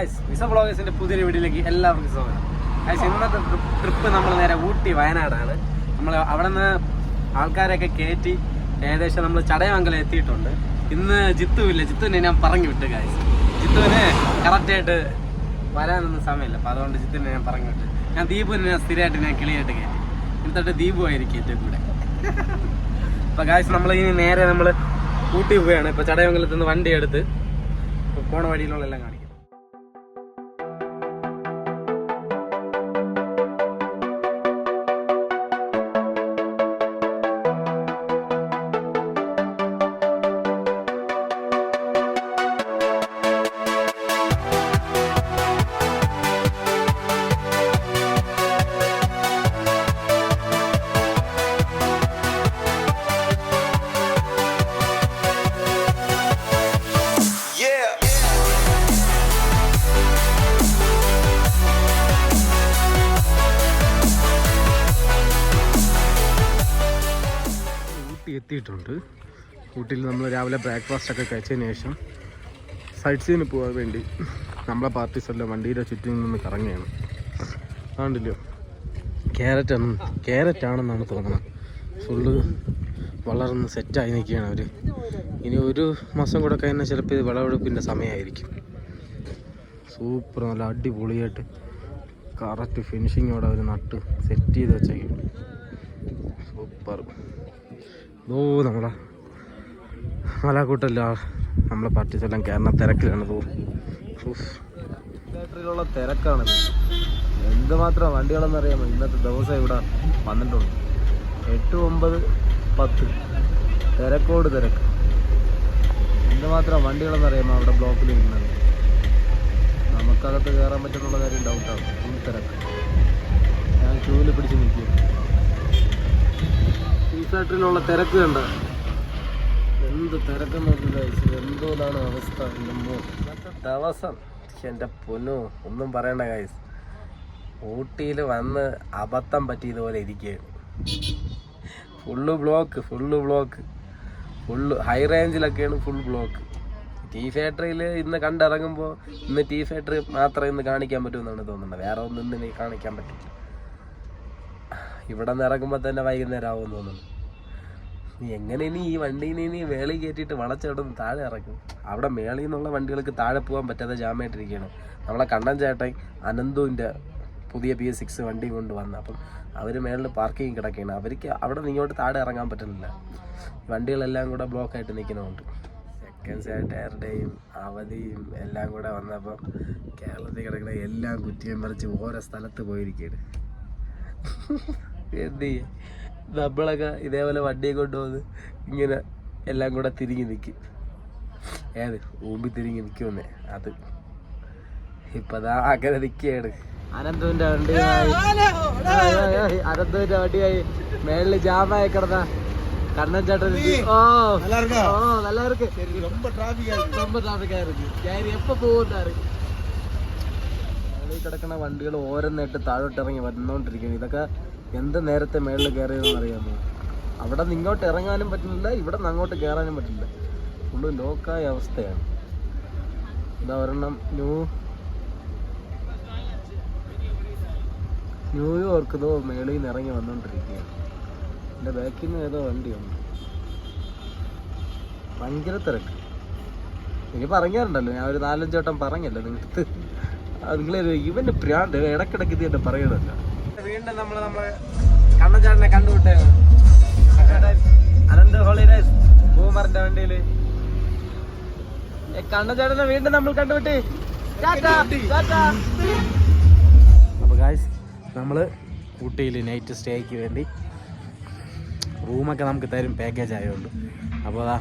Visa പുതിയൊരു വീഡിയോയിലേക്ക് എല്ലാവർക്കും സ്വാഗതം. ഗായ്സ് ഇന്നത്തെ ട്രിപ്പ് നമ്മൾ നേരെ ഊട്ടി വയനാടാണ്. നമ്മൾ അവിടെ നിന്ന് ആൾക്കാരെയൊക്കെ കയറ്റി ഏകദേശം നമ്മൾ ചടയമംഗലം എത്തിയിട്ടുണ്ട്. ഇന്ന് ജിത്തു ഇല്ല ജിത്തുവിനെ ഞാൻ പറഞ്ഞു വിട്ടു ഗായ്സ് ജിത്തുവിന് കറക്റ്റായിട്ട് വരാനൊന്നും സമയമില്ല. അപ്പോൾ അതുകൊണ്ട് ജിത്തുവിനെ ഞാൻ പറഞ്ഞു വിട്ടു. ഞാൻ ദീപുവിനെ ഞാൻ സ്ഥിരമായിട്ട് ഞാൻ കിളിയായിട്ട് കയറ്റി എന്നിട്ട് ദീപു ആയിരിക്കും ഏറ്റവും കൂടെ. അപ്പോൾ ഗായ്സ് നമ്മൾ ഇനി നേരെ നമ്മൾ ഊട്ടി പോവുകയാണ്. ഇപ്പോൾ ചടയമംഗലത്ത് നിന്ന് വണ്ടി എടുത്ത്. പോണ വഴിയിലുള്ള എല്ലാം കാണിക്കും. എത്തിയിട്ടുണ്ട് ഊട്ടിയിൽ നമ്മൾ രാവിലെ ബ്രേക്ക്ഫാസ്റ്റ് ഒക്കെ കഴിച്ചതിന് ശേഷം സൈറ്റ് സീന് പോകാൻ വേണ്ടി നമ്മളെ പാർട്ടീസ് എല്ലാം വണ്ടിയുടെ ചുറ്റും നിന്ന് കറങ്ങുകയാണ്. അതുകൊണ്ടല്ലോ ക്യാരറ്റ് ആണ് ക്യാരറ്റ് ആണെന്നാണ് തോന്നുന്നത്. ഫുള്ള് വളർന്ന് സെറ്റായി നിൽക്കുകയാണ് അവർ ഇനി ഒരു മാസം കൂടെ കഴിഞ്ഞാൽ ചിലപ്പോൾ ഇത് വിളവെടുപ്പിന്റെ സമയമായിരിക്കും. സൂപ്പർ നല്ല അടിപൊളിയായിട്ട് കറക്റ്റ് ഫിനിഷിങ്ങോടെ അവർ നട്ട് സെറ്റ് ചെയ്ത് വെച്ചേക്കും സൂപ്പർ ഓ നമ്മളെ. മലാക്കൂട്ടല്ല നമ്മളെ പാർട്ടീസ് എല്ലാം കയറുന്ന തിരക്കിലാണ് തോ തിയേറ്ററിലുള്ള തിരക്കാണ് എന്തുമാത്രം വണ്ടികളെന്ന് അറിയാമോ? ഇന്നത്തെ ദിവസം ഇവിടെ വന്നിട്ടുണ്ട്. എട്ട് ഒമ്പത് പത്ത്. തിരക്കോട് തിരക്ക്. എന്തുമാത്രം വണ്ടികളെന്ന് അറിയാമോ അവിടെ ബ്ലോക്കിൽ ഇരിക്കുന്നത് നമുക്കകത്ത് കയറാൻ പറ്റുന്നുള്ള കാര്യം ഡൗട്ടാണ് തിരക്ക്. ഞാൻ ക്യൂവിൽ പിടിച്ച് നിൽക്കും. ഈ ഫാക്ടറിയിലുള്ള തിരക്ക് കണ്ട. എന്ത് നോക്കില്ല എന്തോലാണ് അവസ്ഥ? ദിവസം. എന്റെ പൊന്നു ഒന്നും പറയണ്ട കായ്സ് ഊട്ടിയിൽ വന്ന് അബദ്ധം പറ്റിയതുപോലെ ഇരിക്കുകയാണ്. Full block full block. Full high റേഞ്ചിലൊക്കെയാണ് full block. Tea ഫാക്ടറിയിൽ ഇന്ന് കണ്ടിറങ്ങുമ്പോൾ ഇന്ന് ടീ ഫാക്ടറി മാത്രമേ ഇന്ന് കാണിക്കാൻ പറ്റുമെന്നാണ് തോന്നുന്നത്. വേറെ ഒന്നും ഇന്ന് കാണിക്കാൻ പറ്റില്ല. ഇവിടെ നിന്ന് ഇറങ്ങുമ്പോൾ തന്നെ വൈകുന്നേരം ആവുമെന്ന് തോന്നുന്നു. നീ എങ്ങനെ ഇനി ഈ വണ്ടീനെ നീ വേളി കയറ്റിയിട്ട് വളച്ചെടുന്ന് താഴെ ഇറക്കും അവിടെ മേളിൽ നിന്നുള്ള വണ്ടികൾക്ക് താഴെ പോകാൻ പറ്റാതെ ജാമായിട്ടിരിക്കുകയാണ്. നമ്മളെ കണ്ണൻ ചേട്ടൻ അനന്തുവിന്റെ പുതിയ പി എസ് സിക്സ് വണ്ടി കൊണ്ട് വന്ന് അപ്പം അവർ മേളിൽ പാർക്കിങ് കിടക്കുകയാണ്. അവർക്ക് അവിടെ നിങ്ങോട്ട് താഴെ ഇറങ്ങാൻ പറ്റുന്നില്ല. വണ്ടികളെല്ലാം കൂടെ ബ്ലോക്കായിട്ട് നിൽക്കുന്നുണ്ട് സെക്കൻഡ് സാറ്റർഡേയും അവധിയും എല്ലാം കൂടെ വന്നപ്പം കേരളത്തിൽ കിടക്കുന്ന എല്ലാം കുറ്റിയും മറിച്ച് ഓരോ സ്ഥലത്ത് പോയിരിക്കുകയാണ്. എന്ത് ചെയ്യും? നമ്മളൊക്കെ ഇതേപോലെ വണ്ടിയെ കൊണ്ടുപോകുന്നത് ഇങ്ങനെ എല്ലാം കൂടെ തിരിഞ്ഞ് നിൽക്കും ഏത് ഊമ്പി തിരിഞ്ഞ് നിൽക്കുമെന്നേ അത് ഇപ്പൊ ദാ അങ്ങനെ നിൽക്കുകയാണ് അനന്തുവിന്റെ വണ്ടിയായി അനന്തുവിന്റെ വണ്ടിയായി മേളില് ജാമായി കിടന്ന കണ്ണൻ ചേട്ടൻ ഓ ഓ நல்லா இருக்கு ரொம்ப டிராபிக்கா இருக்கு ரொம்ப டிராபிக்கா இருக்கு ഞാൻ എപ്പോ പോകുന്നാറ് മേളിൽ കിടക്കുന്ന വണ്ടികൾ ഓരോന്നായിട്ട് താഴോട്ട് ഇറങ്ങി വന്നുകൊണ്ടിരിക്കുന്നു ഇതൊക്കെ എന്ത് നേരത്തെ മേളിൽ കയറിയതെന്ന് അറിയാമോ? അവിടെ നിന്ന് ഇങ്ങോട്ട് ഇറങ്ങാനും പറ്റുന്നില്ല ഇവിടെ നിന്ന് അങ്ങോട്ട് കയറാനും പറ്റില്ല ഫുള്ള് ലോക്കായ അവസ്ഥയാണ്. ഇതാ ഒരെണ്ണം ന്യൂ. ന്യൂയോർക്ക് ഇതോ മേളിൽ നിന്ന് ഇറങ്ങി വന്നുകൊണ്ടിരിക്കുകയാണ് എന്റെ ബാക്കിൽ നിന്ന് ഏതോ വണ്ടി ഭയങ്കര തിരക്ക്. എനിക്ക് പറഞ്ഞാറുണ്ടല്ലോ ഞാൻ ഒരു നാലഞ്ച് വട്ടം പറഞ്ഞല്ലോ നിങ്ങൾക്ക് നിങ്ങൾ ഇവന്റെ പ്രാന്ത് ഇടക്കിടക്ക് ഇത് എന്നെ പറയണല്ലോ. വീണ്ടും നമ്മൾ നമ്മളെ കണ്ണച്ചാടനെ കണ്ടുവിട്ടേ അനന്ത് ഹോളിഡേസ് ബൂമറിന്റെ വണ്ടിയിൽ. കണ്ണച്ചാടനെ വീണ്ടും നമ്മൾ കണ്ടുവിട്ടി. അപ്പോൾ ഗായ്സ് നമ്മൾ ഊട്ടിയിൽ നൈറ്റ് സ്റ്റേക്ക് വേണ്ടി റൂമൊക്കെ നമുക്ക് തരും പാക്കേജ് ആയതുകൊണ്ട് അപ്പോൾ അതാ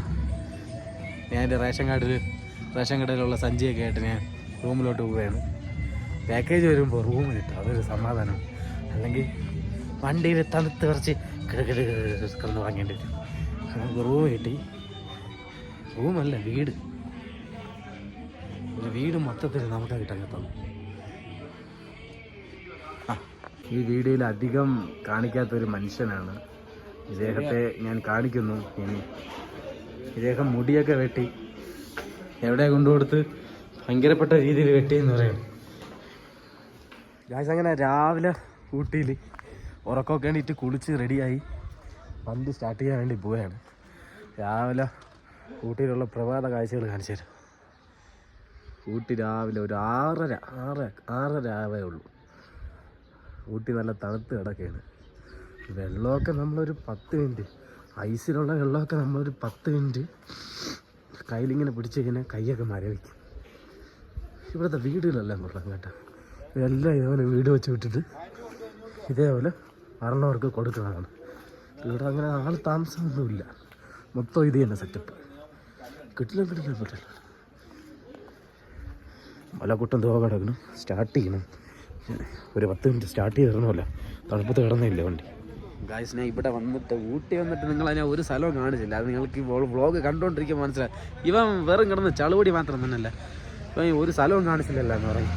ഞാൻ എന്റെ റേഷൻ കാർഡിൽ റേഷൻ കടയിലുള്ള സഞ്ചിയൊക്കെ ആയിട്ട് ഞാൻ റൂമിലോട്ട് പോവുകയാണ്. പാക്കേജ് വരുമ്പോൾ റൂം കിട്ടും അതൊരു സമാധാനം. അല്ലെങ്കിൽ വണ്ടിയിൽ തണുത്ത് കുറച്ച് കിടക്കിട കിടന്ന് വാങ്ങേണ്ടി വരും. നമുക്ക് റൂം കിട്ടി. റൂമല്ല വീട്. ഒരു വീട് മൊത്തത്തിൽ നമുക്ക് കിട്ടാൻ തന്നു ഈ വീഡിയോയിൽ അധികം കാണിക്കാത്ത ഒരു മനുഷ്യനാണ്. ഇദ്ദേഹത്തെ ഞാൻ കാണിക്കുന്നു. ഇനി ഇദ്ദേഹം മുടിയൊക്കെ വെട്ടി. എവിടെ കൊണ്ടുകൊടുത്ത്? ഭയങ്കരപ്പെട്ട രീതിയിൽ വെട്ടിയെന്ന് പറയുന്നത് രാജ് അങ്ങനെ രാവിലെ ഊട്ടിയിൽ ഉറക്കമൊക്കെ എണീറ്റ് കുളിച്ച് റെഡിയായി. പന്ത് സ്റ്റാർട്ട് ചെയ്യാൻ വേണ്ടി പോവുകയാണ്. രാവിലെ ഊട്ടിയിലുള്ള പ്രഭാത കാഴ്ചകൾ കാണിച്ചു തരാം. ഊട്ടി രാവിലെ ഒരു ആറര ആറ് ആറര ആവേ ഉള്ളൂ. ഊട്ടി നല്ല തണുത്ത് കിടക്കുകയാണ്. വെള്ളമൊക്കെ നമ്മളൊരു പത്ത് മിനിറ്റ് ഐസിലുള്ള വെള്ളമൊക്കെ നമ്മളൊരു പത്ത് മിനിറ്റ് കയ്യിലിങ്ങനെ പിടിച്ച് കഴിഞ്ഞാൽ കൈയൊക്കെ മരവിക്കും ഇവിടുത്തെ വീടുകളെല്ലാം കൊള്ളാം കേട്ടോ. എല്ലാം ഇതുപോലെ വീട് വെച്ച് വിട്ടിട്ട് ഇതേപോലെ വരണവർക്ക് കൊടുക്കുന്നതാണ് ഇവിടെ അങ്ങനെ ആൾ താമസമൊന്നുമില്ല. മൊത്തം ഇത് തന്നെ സെറ്റപ്പ് കിട്ടില്ല കിട്ടില്ല കിട്ടില്ല. മലക്കുട്ടം തോക കിടക്കണം സ്റ്റാർട്ട് ചെയ്യണം. ഒരു പത്ത് മിനിറ്റ് സ്റ്റാർട്ട് ചെയ്ത് തരണമല്ലോ തണുപ്പത്ത് കിടന്നില്ല വണ്ടി? ഗായ്സ് ഇവിടെ വന്നിട്ട് ഊട്ടി വന്നിട്ട് നിങ്ങൾ അതിനെ ഒരു സ്ഥലവും കാണിച്ചില്ല. അത് നിങ്ങൾക്ക് ഈ വ്ളോഗ് കണ്ടുകൊണ്ടിരിക്കുമ്പോൾ മനസ്സിലായി ഇവൻ വെറും കിടന്ന് ചളുപടി മാത്രം തന്നെയല്ല. ഇപ്പം ഒരു സ്ഥലവും കാണിച്ചില്ലല്ലോ എന്ന് പറയും.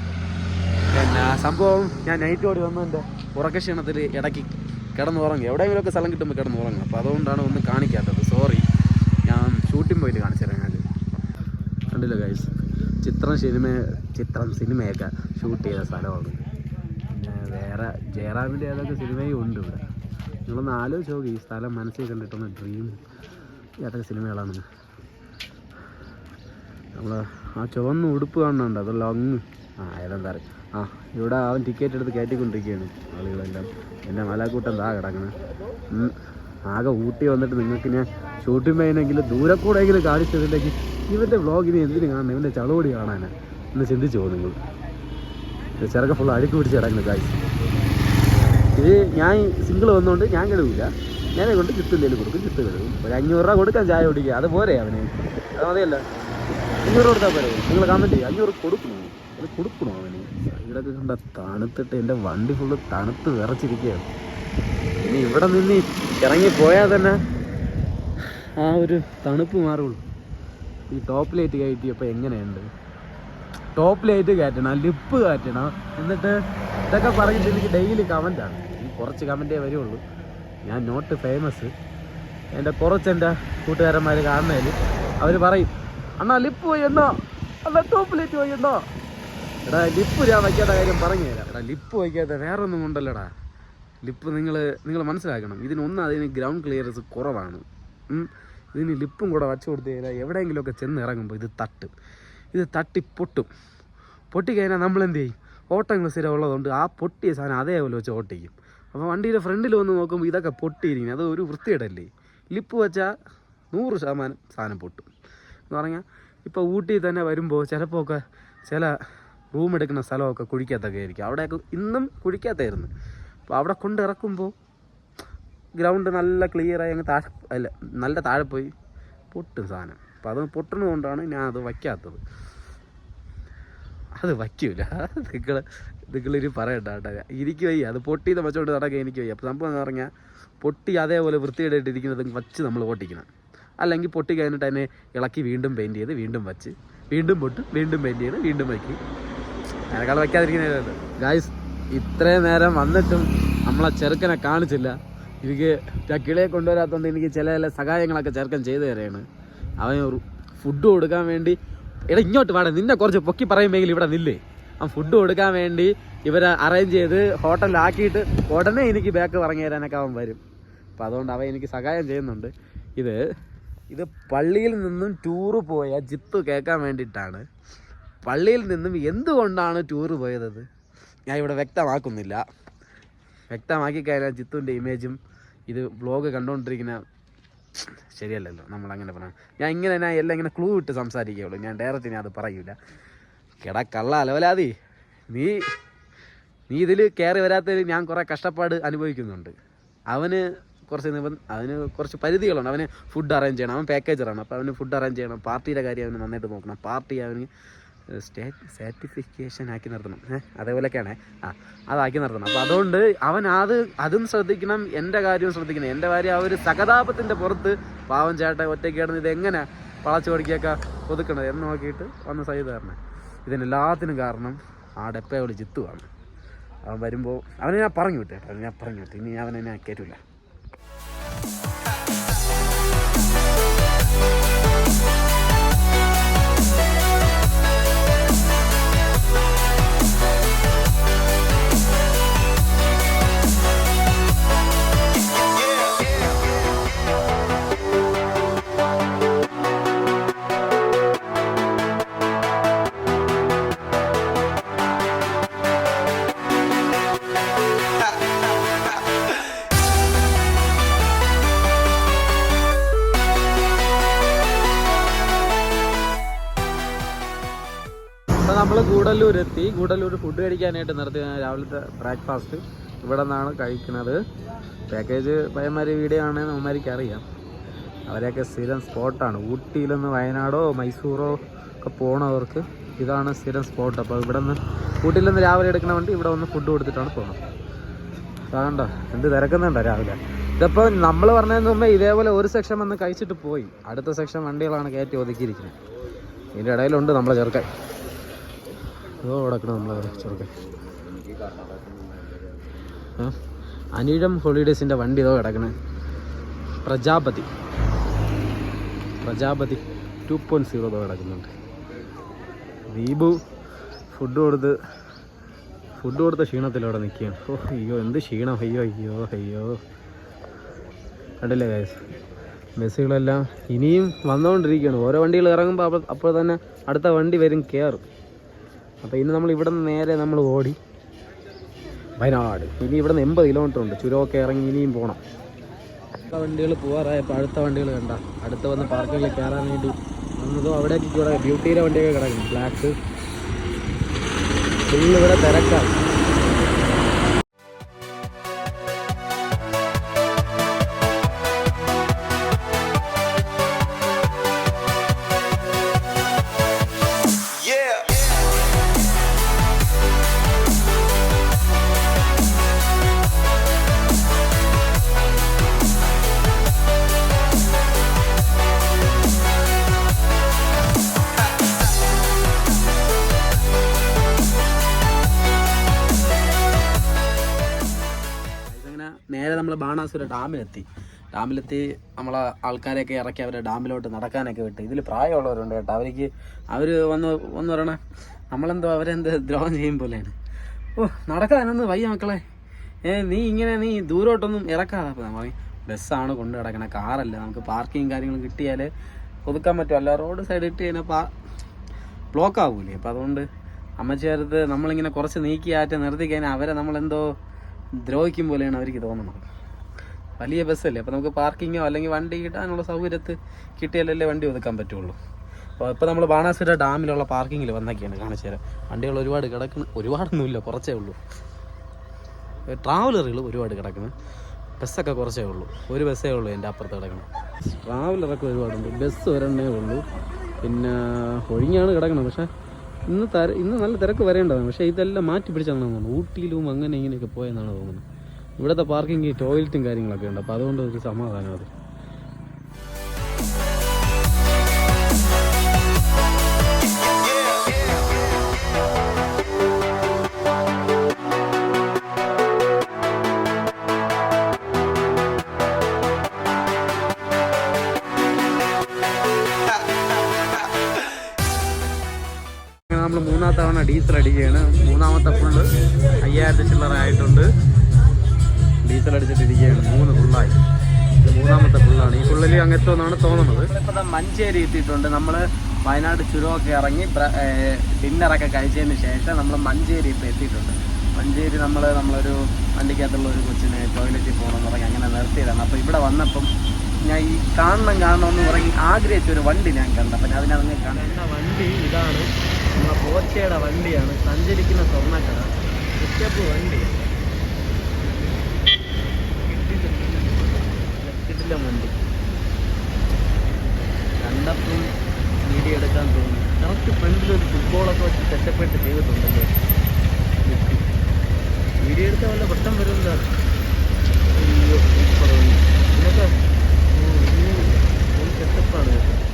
പിന്നെ സംഭവം ഞാൻ നൈറ്റ് ഓടി വന്നു എന്റെ ഉറക്ക ക്ഷീണത്തിൽ ഇടയ്ക്ക് കിടന്ന് ഉറങ്ങി എവിടെയെങ്കിലുമൊക്കെ സ്ഥലം കിട്ടുമ്പോൾ കിടന്ന് ഉറങ്ങും അപ്പോൾ അതുകൊണ്ടാണ് ഒന്നും കാണിക്കാത്തത്. സോറി ഞാൻ ഷൂട്ടിംഗ് പോയിട്ട് കാണിച്ചു തരാം ഞാൻ കണ്ടില്ല ഗൈസ് ചിത്രം സിനിമ ചിത്രം സിനിമയൊക്കെ ഷൂട്ട് ചെയ്ത സ്ഥലമാണ്. പിന്നെ വേറെ ജയറാമിന്റെ ഏതൊക്കെ സിനിമയും ഉണ്ട് ഇവിടെ. നിങ്ങളൊന്ന് ആലോചിച്ച് നോക്കി. ഈ സ്ഥലം മനസ്സിൽ കണ്ടിട്ടൊന്ന് ഡ്രീം ഏതൊക്കെ സിനിമകളാണെന്ന് നമ്മൾ ആ ചുവന്ന ഉടുപ്പ് കാണുന്നുണ്ട്. അതല്ല അങ്ങ്. ആ ഏതെന്താ പറയുക ആ ഇവിടെ അവൻ ടിക്കറ്റ് എടുത്ത് കയറ്റിക്കൊണ്ടിരിക്കുകയാണ് ആളുകളെല്ലാം. എന്റെ മലാക്കൂട്ടം താ കിടക്കണം. ആകെ ഊട്ടി വന്നിട്ട് നിങ്ങൾക്ക് ഞാൻ ഷൂട്ടിംഗ് ചെയ്യുന്നെങ്കിൽ ദൂരെ കൂടെ എങ്കിലും കാണിച്ചതിലേക്ക് ഇവന്റെ വ്ളോഗിന് എന്തിനു കാണണം? ഇവന്റെ ചളുപടി കാണാനാണ് എന്ന് ചിന്തിച്ചു പോകും നിങ്ങൾ ചിറക്കെ ഫുൾ അഴുക്ക് പിടിച്ച് കിടക്കുന്നു കാഴ്ച ഇത് ഞാൻ സിംഗിൾ വന്നുകൊണ്ട് ഞാൻ കഴുകില്ല ഞാനെ കൊണ്ട് ചിത്തില്ലേലും കൊടുക്കും ചിത്ത് കഴുകും ഒരു അഞ്ഞൂറ് രൂപ കൊടുക്കാൻ ചായ കുടിക്കുക. അത് പോരെ അവന്. അത് മതിയല്ല. അഞ്ഞൂറ് കൊടുത്താൽ പോരെ. നിങ്ങൾ കമന്റ് ചെയ്യുക. അഞ്ഞൂറ് കൊടുക്കണോ? അത് കൊടുക്കണോ അവന്? ഇവിടെയൊക്കെ കണ്ട തണുത്തിട്ട് എന്റെ വണ്ടി ഫുള്ള് തണുത്ത് വിറച്ചിരിക്കുകയാണ്. ഇനി ഇവിടെ നിന്ന് ഇറങ്ങി പോയാൽ തന്നെ ആ ഒരു തണുപ്പ് മാറുള്ളൂ. ഈ ടോപ്പ് ലൈറ്റ് കയറ്റിയപ്പോൾ എങ്ങനെയുണ്ട്? ടോപ്പ് ലൈറ്റ് കയറ്റണം ലിപ്പ് കയറ്റണം. എന്നിട്ട് ഇതൊക്കെ പറഞ്ഞിട്ട് എനിക്ക് ഡെയിലി കമന്റാണ് കുറച്ച് കമന്റേ വരുള്ളൂ. ഞാൻ നോട്ട് ഫേമസ് എന്റെ കുറച്ച് എന്റെ കൂട്ടുകാരന്മാർ കാണുന്നതിൽ അവർ പറയും അണ്ണാ ലിപ്പ് പോയി എന്നോ? അല്ല ടോപ്പ് ലൈറ്റ് പോയെന്നോ എടാ ലിപ്പ് ഞാൻ വയ്ക്കാത്ത കാര്യം പറഞ്ഞു തരാം എടാ ലിപ്പ് വയ്ക്കാത്ത വേറെ ഒന്നും കൊണ്ടല്ലടാ ലിപ്പ് നിങ്ങൾ നിങ്ങൾ മനസ്സിലാക്കണം. ഇതിനൊന്നും അതിന് ഗ്രൗണ്ട് ക്ലിയറൻസ് കുറവാണ്. ഇതിന് ലിപ്പും കൂടെ വച്ചു കൊടുത്തു കഴിഞ്ഞാൽ എവിടെയെങ്കിലുമൊക്കെ ചെന്ന് ഇറങ്ങുമ്പോൾ ഇത് തട്ടും. ഇത് തട്ടി പൊട്ടും. പൊട്ടിക്കഴിഞ്ഞാൽ നമ്മൾ എന്ത് ചെയ്യും? ഓട്ടങ്ങൾ സ്ഥിരം ഉള്ളതുകൊണ്ട് ആ പൊട്ടിയ സാധനം അതേപോലെ വെച്ച് ഓട്ടിക്കും. അപ്പോൾ വണ്ടിയുടെ ഫ്രണ്ടിൽ വന്ന് നോക്കുമ്പോൾ ഇതൊക്കെ പൊട്ടിയിരിക്കും. അത് ഒരു വൃത്തിയിടല്ലേ ലിപ്പ് വെച്ചാൽ നൂറ് ശതമാനം സാധനം പൊട്ടും. എന്ന് പറഞ്ഞാൽ ഇപ്പോൾ ഊട്ടി തന്നെ വരുമ്പോൾ ചിലപ്പോൾ ഒക്കെ ചില റൂം എടുക്കുന്ന സ്ഥലമൊക്കെ കുഴിക്കാത്തൊക്കെ ആയിരിക്കും അവിടെയൊക്കെ ഇന്നും കുഴിക്കാത്തായിരുന്നു. അപ്പോൾ അവിടെ കൊണ്ട് ഇറക്കുമ്പോൾ ഗ്രൗണ്ട് നല്ല ക്ലിയറായി അങ്ങ് താഴെ അല്ല നല്ല താഴെ പോയി പൊട്ടും സാധനം. അപ്പോൾ അത് പൊട്ടുന്നതുകൊണ്ടാണ് ഞാൻ അത് വയ്ക്കാത്തത്. അത് വയ്ക്കൂല. നിങ്ങൾ നിങ്ങളിനി പറയണ്ട കേട്ടോ. എനിക്ക് വയ്യ. അത് പൊട്ടിയത് വെച്ചോണ്ട് നടക്കുക എനിക്ക് വയ്യ. അപ്പോൾ സംഭവം എന്ന് പറഞ്ഞാൽ പൊട്ടി അതേപോലെ വൃത്തിയായിട്ട് ഇരിക്കുന്നത് വച്ച് നമ്മൾ ഓട്ടിക്കണം. അല്ലെങ്കിൽ പൊട്ടി കഴിഞ്ഞിട്ട് അതിനെ ഇളക്കി വീണ്ടും പെയിന്റ് ചെയ്ത് വീണ്ടും വച്ച് വീണ്ടും പൊട്ട് വീണ്ടും പെയിന്റ് ചെയ്ത് വീണ്ടും വയ്ക്കും. അതിനേക്കാൾ വയ്ക്കാതിരിക്കുന്നതല്ലോ ഗായ്സ് ഇത്രയും നേരം വന്നിട്ടും നമ്മളെ ചെറുക്കനെ കാണിച്ചില്ല. എനിക്ക് കിളിയെ കൊണ്ടുവരാത്തതുകൊണ്ട് എനിക്ക് ചില ചില സഹായങ്ങളൊക്കെ ചെറുക്കൻ ചെയ്തു തരാണ്. അവൻ ഫുഡ് കൊടുക്കാൻ വേണ്ടി എടാ ഇങ്ങോട്ട് വേണം നിന്നെ കുറച്ച് പൊക്കി പറയുമെങ്കിൽ ഇവിടെ നില്ലേ. ആ ഫുഡ് കൊടുക്കാൻ വേണ്ടി ഇവരെ അറേഞ്ച് ചെയ്ത് ഹോട്ടലിലാക്കിയിട്ട് ഉടനെ എനിക്ക് ബാക്ക് പറഞ്ഞു തരാനൊക്കെ അവൻ വരും. അപ്പോൾ അതുകൊണ്ട് അവൻ എനിക്ക് സഹായം ചെയ്യുന്നുണ്ട്. ഇത് ഇത് പള്ളിയിൽ നിന്നും ടൂറ് പോയ ജിത്തു കേൾക്കാൻ വേണ്ടിയിട്ടാണ്. പള്ളിയിൽ നിന്നും എന്തുകൊണ്ടാണ് ടൂർ പോയതത് ഞാൻ ഇവിടെ വ്യക്തമാക്കുന്നില്ല. വ്യക്തമാക്കി കഴിഞ്ഞാൽ ജിത്തുവിന്റെ ഇമേജും ഇത് വ്ളോഗ് കണ്ടുകൊണ്ടിരിക്കുന്ന ശരിയല്ലല്ലോ നമ്മളങ്ങനെ പറയാം ഞാൻ ഇങ്ങനെ ഞാൻ എല്ലാം ഇങ്ങനെ ക്ലൂ ഇട്ട് സംസാരിക്കുകയുള്ളൂ. ഞാൻ ഡയറക്റ്റ് ഞാൻ അത് പറയൂല. കിട കള്ള അലവലാതി നീ നീ ഇതിൽ കയറി വരാത്തതിൽ ഞാൻ കുറേ കഷ്ടപ്പാട് അനുഭവിക്കുന്നുണ്ട്. അവന് കുറച്ച് നിബന്ധ അവന് കുറച്ച് പരിധികളുണ്ട്. അവന് ഫുഡ് അറേഞ്ച് ചെയ്യണം. അവൻ പാക്കേജറാണ് അപ്പോൾ അവന് ഫുഡ് അറേഞ്ച് ചെയ്യണം. പാർട്ടിയുടെ കാര്യം അവന് നന്നായിട്ട് നോക്കണം. പാർട്ടി അവന് സ്റ്റേറ്റ് സർട്ടിഫിക്കേഷൻ ആക്കി നിർത്തണം. അതേപോലെയൊക്കെയാണ്. ആ അതാക്കി നിർത്തണം. അപ്പോൾ അതുകൊണ്ട് അവൻ അത് അതും ശ്രദ്ധിക്കണം എന്റെ കാര്യവും ശ്രദ്ധിക്കണം. എന്റെ കാര്യം ആ ഒരു സഹതാപത്തിന്റെ പുറത്ത് പാവം ചേട്ടൻ ഒറ്റയ്ക്ക് കിടന്ന് ഇതെങ്ങനെ എങ്ങനെ വളച്ചു പഠിക്കൊക്കെ ഒതുക്കണത് എന്ന് നോക്കിയിട്ട് വന്ന് സൈഡ് തരണേ ഇതിനെല്ലാത്തിനും കാരണം ആ ഡെപ്പയോട് ജിത്തുവാണ് അവൻ വരുമ്പോൾ അവനെ ഞാൻ പറഞ്ഞു വിട്ടു കേട്ടോ. ഞാൻ പറഞ്ഞു വിട്ടു. ഇനി അവനെ ഞാൻ കയറ്റില്ല ഗൂഡല്ലൂർ എത്തി ഗൂഡല്ലൂർ ഫുഡ് കഴിക്കാനായിട്ട് നിർത്തി രാവിലത്തെ ബ്രേക്ക്ഫാസ്റ്റ് ഇവിടെ നിന്നാണ് കഴിക്കുന്നത്. പാക്കേജ് പയ്യന്മാർ വീഡിയോ ആണെങ്കിൽ നമ്മമാർക്ക് അറിയാം. അവരെയൊക്കെ സ്ഥിരം സ്പോട്ടാണ് ഊട്ടിയിൽ നിന്ന് വയനാടോ മൈസൂറോ ഒക്കെ പോണവർക്ക് ഇതാണ് സ്ഥിരം സ്പോട്ട് അപ്പോൾ ഇവിടെ നിന്ന് ഊട്ടിയിൽ നിന്ന് രാവിലെ എടുക്കണ വണ്ടി ഇവിടെ വന്ന് ഫുഡ് കൊടുത്തിട്ടാണ് പോകുന്നത് അതാണ്ടോ എന്ത് തിരക്കുന്നുണ്ടോ രാവിലെ? ഇതിപ്പോൾ നമ്മൾ പറഞ്ഞതിന് മുമ്പേ ഇതേപോലെ ഒരു സെക്ഷൻ വന്ന് കഴിച്ചിട്ട് പോയി. അടുത്ത സെക്ഷൻ വണ്ടികളാണ് കയറ്റി ഒതുക്കിയിരിക്കുന്നത്. ഇതിന്റെ ഇടയിലുണ്ട് നമ്മളെ ചെറുക്കൻ. ഇതോ കിടക്കണം നമ്മളെ ചെറുക്കൻ. അനീഴം അനിഴം ഹോളിഡേസിന്റെ വണ്ടി ഇതോ കിടക്കണേ. Prajapati. Prajapati two point zero ഇതോ കിടക്കുന്നുണ്ട്. ദീപു ഫുഡ് കൊടുത്ത് ഫുഡ് കൊടുത്ത ക്ഷീണത്തിലവിടെ നിൽക്കുകയാണ്. ഓ അയ്യോ എന്ത് ക്ഷീണം. അയ്യോ അയ്യോ അയ്യോ. കണ്ടില്ലേ ഗൈസ് ബസ്സുകളെല്ലാം ഇനിയും വന്നുകൊണ്ടിരിക്കുകയാണ്. ഓരോ വണ്ടികൾ ഇറങ്ങുമ്പോൾ അപ്പോൾ അപ്പോൾ തന്നെ അടുത്ത വണ്ടി വരും കയറും അപ്പോൾ ഇന്ന് നമ്മൾ ഇവിടെ നിന്ന് നേരെ നമ്മൾ ഓടി വയനാട്. ഇനി ഇവിടെ നിന്ന് എൺപത് കിലോമീറ്റർ ഉണ്ട്. ചുരമൊക്കെ ഇറങ്ങി ഇനിയും പോകണം വണ്ടികൾ പോകാറായപ്പോൾ അടുത്ത വണ്ടികൾ കണ്ട. അടുത്ത് വന്ന് പാർക്കിങ്ങിൽ കയറാൻ വേണ്ടി വന്നതും അവിടേക്ക് കൂടെ ബ്യൂട്ടിയിലെ വണ്ടിയൊക്കെ കിടക്കും ബ്ലാക്ക് ഫുള്ള് ഇവിടെ തിരക്കാണ് നേരെ നമ്മൾ ബാണാസുര ഡാമിലെത്തി. ഡാമിലെത്തി നമ്മളെ ആൾക്കാരെയൊക്കെ ഇറക്കി അവരെ ഡാമിലോട്ട് നടക്കാനൊക്കെ വിട്ട്. ഇതിൽ പ്രായമുള്ളവരുണ്ട് കേട്ടോ. അവർക്ക് അവർ വന്ന് വന്ന് പറയണേ നമ്മളെന്തോ അവരെന്ത് ദ്രോഹം ചെയ്യും പോലെയാണ്. ഓ നടക്കാനൊന്ന് വയ്യ മക്കളെ. ഏ നീ ഇങ്ങനെ നീ ദൂരോട്ടൊന്നും ഇറക്കാതെ അപ്പോൾ നമ്മൾ ബസ്സാണ് കൊണ്ട് കിടക്കണേ കാറല്ല. നമുക്ക് പാർക്കിങ് കാര്യങ്ങളും കിട്ടിയാൽ ഒതുക്കാൻ പറ്റുമല്ല റോഡ് സൈഡ് ഇട്ട് കഴിഞ്ഞാൽ പാ ബ്ലോക്ക് ആവൂലേ. അപ്പം അതുകൊണ്ട് അമ്മച്ചേർത്ത് നമ്മളിങ്ങനെ കുറച്ച് നീക്കി ആറ്റം നിർത്തി കഴിഞ്ഞാൽ അവരെ നമ്മളെന്തോ ദ്രോഹിക്കും പോലെയാണ് അവർക്ക് തോന്നുന്നത്. വലിയ ബസ്സല്ലേ? അപ്പോൾ നമുക്ക് പാർക്കിങ്ങോ അല്ലെങ്കിൽ വണ്ടി കിട്ടാനുള്ള സൗകര്യത്ത് കിട്ടിയാലല്ലേ വണ്ടി ഒതുക്കാൻ പറ്റുള്ളൂ. അപ്പോൾ ഇപ്പോൾ നമ്മൾ ബാണാസുര ഡാമിലുള്ള പാർക്കിങ്ങിൽ വന്നൊക്കെയാണ് കാണിച്ചു തരാം. വണ്ടികൾ ഒരുപാട് കിടക്കുന്നു ഒരുപാടൊന്നുമില്ല കുറച്ചേ ഉള്ളൂ. ട്രാവലറുകൾ ഒരുപാട് കിടക്കുന്നു ബസ്സൊക്കെ കുറച്ചേ ഉള്ളൂ. ഒരു ബസ്സേ ഉള്ളൂ എന്റെ അപ്പുറത്ത് കിടക്കണം ട്രാവലറൊക്കെ ഒരുപാടുണ്ട്. ബസ് ഒരെണ്ണേ ഉള്ളൂ. പിന്നെ ഒഴിഞ്ഞാണ് കിടക്കണം പക്ഷേ ഇന്ന് തര ഇന്ന് നല്ല തിരക്ക് വരേണ്ടതാണ്. പക്ഷേ ഇതെല്ലാം മാറ്റി പിടിച്ചാണ് തോന്നുന്നു ഊട്ടിയിലും അങ്ങനെ ഇങ്ങനെയൊക്കെ പോയെന്നാണ് തോന്നുന്നത്. ഇവിടുത്തെ പാർക്കിംഗ് ടോയ്ലറ്റും കാര്യങ്ങളൊക്കെ ഉണ്ട്. അപ്പോൾ അതുകൊണ്ട് ഒരു സമാധാനം അത്. ഡീസൽ അടിക്കുകയാണ്. മൂന്നാമത്തെ ഫുള്ള് അയ്യായിരത്തി ചില്ലറ ആയിട്ടുണ്ട്. ഡീസൽ അടിച്ചിട്ടിരിക്കുകയാണ്. മൂന്ന് ഫുള്ളായി മൂന്നാമത്തെ ഫുള്ളാണ് ഈ ഫുള്ളിൽ അങ്ങ് എത്തുമെന്നാണ് തോന്നുന്നത്. ഇപ്പോൾ മഞ്ചേരി എത്തിയിട്ടുണ്ട്. നമ്മൾ വയനാട് ചുരമൊക്കെ ഇറങ്ങി ഡിന്നറൊക്കെ കഴിച്ചതിന് ശേഷം നമ്മൾ മഞ്ചേരി ഇപ്പോൾ എത്തിയിട്ടുണ്ട്. മഞ്ചേരി നമ്മൾ നമ്മളൊരു വണ്ടിക്കകത്തുള്ള ഒരു കൊച്ചിനെ ടോയ്ലറ്റിൽ പോകണമെന്ന് പറഞ്ഞ് അങ്ങനെ നിർത്തിയതാണ്. അപ്പോൾ ഇവിടെ വന്നപ്പം ഞാൻ ഈ കാണണം കാണണമെന്ന് പറഞ്ഞ് ആഗ്രഹിച്ച ഒരു വണ്ടി ഞാൻ കണ്ടു. അപ്പം അതിനകത്ത് കണ്ട വണ്ടി ഇതാണ്. നമ്മളെ പോച്ചയുടെ വണ്ടിയാണ്. സഞ്ചരിക്കുന്ന സ്വർണക്കട. ഉച്ചപ്പ് വണ്ടി. കിട്ടില്ല വണ്ടി. കണ്ടപ്പം വീഡിയോ എടുക്കാൻ തോന്നി. കറക്റ്റ് ഫ്രണ്ടിൽ ഒരു ഫുട്ബോളൊക്കെ വെച്ച് സെറ്റപ്പായിട്ട് ചെയ്തിട്ടുണ്ടല്ലോ. വീഡിയോ എടുത്താൽ വല്ല പെട്ടെന്ന് വരുന്നതാണ് അയ്യോ സൂപ്പർ ഒരു സെറ്റപ്പാണ് കേട്ടോ.